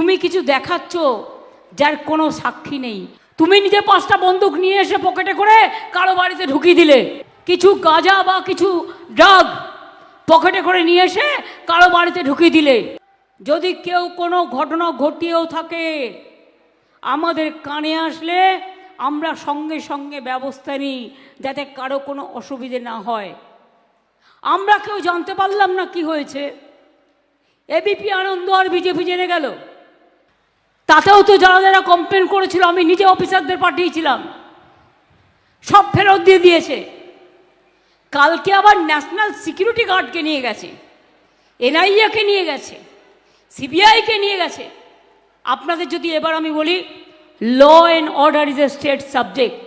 তুমি কিছু দেখাচ্ছ যার কোনো সাক্ষী নেই। তুমি নিজে পাঁচটা বন্দুক নিয়ে এসে পকেটে করে কারও বাড়িতে ঢুকিয়ে দিলে। কিছু গাঁজা বা কিছু ড্রাগ পকেটে করে নিয়ে এসে কারও বাড়িতে ঢুকিয়ে দিলে। যদি কেউ কোনো ঘটনা ঘটিয়েও থাকে, আমাদের কানে আসলে আমরা সঙ্গে সঙ্গে ব্যবস্থা নিই যাতে কারও কোনো অসুবিধে না হয়। আমরা কেউ জানতে পারলাম না কি হয়েছে। এবিপি আনন্দ আর বিজেপি জেনে গেল। তাতেও তো যারা যারা কমপ্লেন করেছিল, আমি নিজে অফিসারদের পাঠিয়েছিলাম। সব ফেরত দিয়ে দিয়েছে। কালকে আবার ন্যাশনাল সিকিউরিটি গার্ডকে নিয়ে গেছে। এনআইএকে নিয়ে গেছে। সিবিআইকে নিয়ে গেছে। আপনাদের যদি এবার আমি বলি law and order is a state subject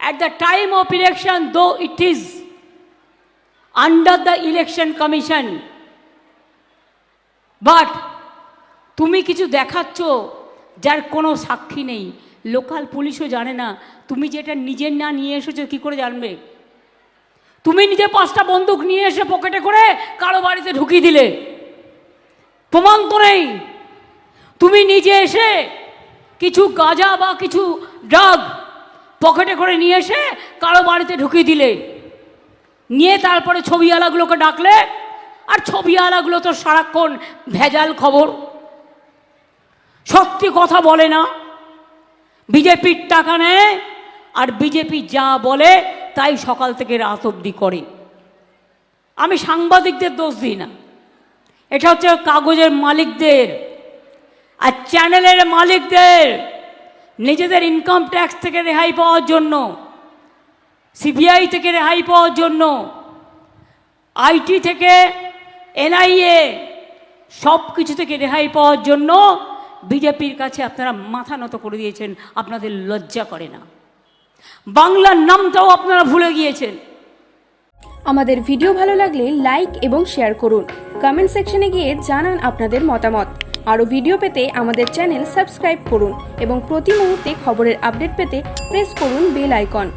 at the time of election though it is under the election commission but তুমি কিছু দেখাচ্ছ যার কোনো সাক্ষী নেই। লোকাল পুলিশও জানে না। তুমি যেটা নিজের না নিয়ে এসেছ, কি করে জানবে? তুমি নিজে পাঁচটা বন্দুক নিয়ে এসে পকেটে করে কারও বাড়িতে ঢুকিয়ে দিলে। প্রমাণ তো নেই। তুমি নিজে এসে কিছু গাঁজা বা কিছু ড্রাগ পকেটে করে নিয়ে এসে কারও বাড়িতে ঢুকিয়ে দিলে। নিয়ে তারপরে ছবিওয়ালাগুলোকে ডাকলে, আর ছবিওয়ালাগুলো তো সারাক্ষণ ভেজাল খবর। সত্যি কথা বলে না। বিজেপির টাকা নেয় আর বিজেপি যা বলে তাই সকাল থেকে রাত অবধি করে। আমি সাংবাদিকদের দোষ দিই না। এটা হচ্ছে কাগজের মালিকদের আর চ্যানেলের মালিকদের নিজেদের ইনকাম ট্যাক্স থেকে রেহাই পাওয়ার জন্য সিবিআই থেকে রেহাই পাওয়ার জন্য আইটি থেকে এনআইএ সব কিছু থেকে রেহাই পাওয়ার জন্য বিজেপির কাছে আপনারা মাথা নত করে দিয়েছেন, আপনাদের লজ্জা করে না। বাংলার নামটাও আপনারা ভুলে গিয়েছেন। আমাদের ভিডিও ভালো লাগলে লাইক এবং শেয়ার করুন। কমেন্ট সেকশনে গিয়ে জানান আপনাদের মতামত। আরও ভিডিও পেতে আমাদের চ্যানেল সাবস্ক্রাইব করুন এবং প্রতি মুহূর্তে খবরের আপডেট পেতে প্রেস করুন বেল আইকন।